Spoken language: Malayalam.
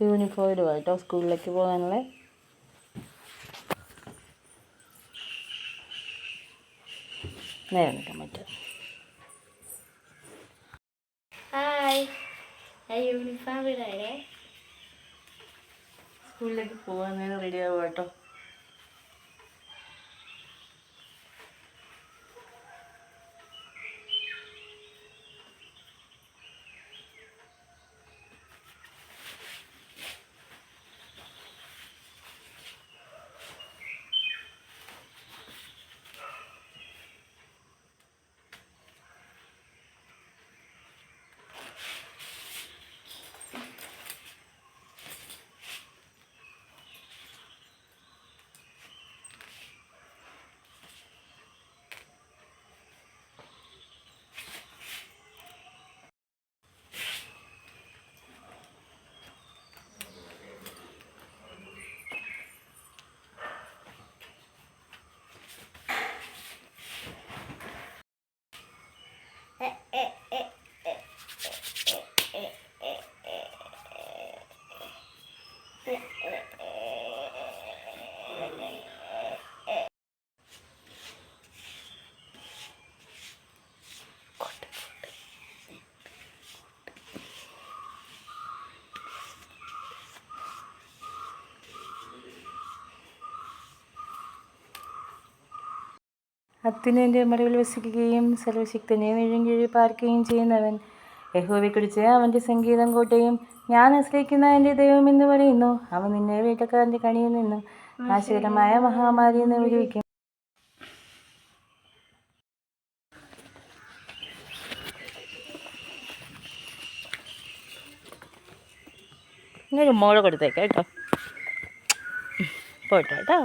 യൂണിഫോം ഇടുക കേട്ടോ സ്കൂളിലേക്ക് പോകാനുള്ള നേരെ നിൽക്കാൻ പറ്റും യൂണിഫോം ഇടാനേ സ്കൂളിലേക്ക് പോകാൻ നേരം റെഡി ആവുക കേട്ടോ അത്യുനന്റെ മറവിൽ വസിക്കുകയും സർവശക്തനെ വിഴുങ്കിഴി പാർക്കുകയും ചെയ്യുന്നവൻ. യഹോവയെക്കുറിച്ച് അവന്റെ സംഗീതം കൂട്ടുകയും ഞാൻ ആശ്രയിക്കുന്ന എന്റെ ദൈവം എന്ന് പറയുന്നു. അവൻ നിന്നെ വേട്ടക്കാരന്റെ കണിയിൽ നിന്നും നാശകരമായ മഹാമാരി എന്ന് വിടുവിക്കും ഇങ്ങനെ മോളെ കൊടുത്തേക്കാം കേട്ടോ. പോയിട്ടോ കേട്ടോ.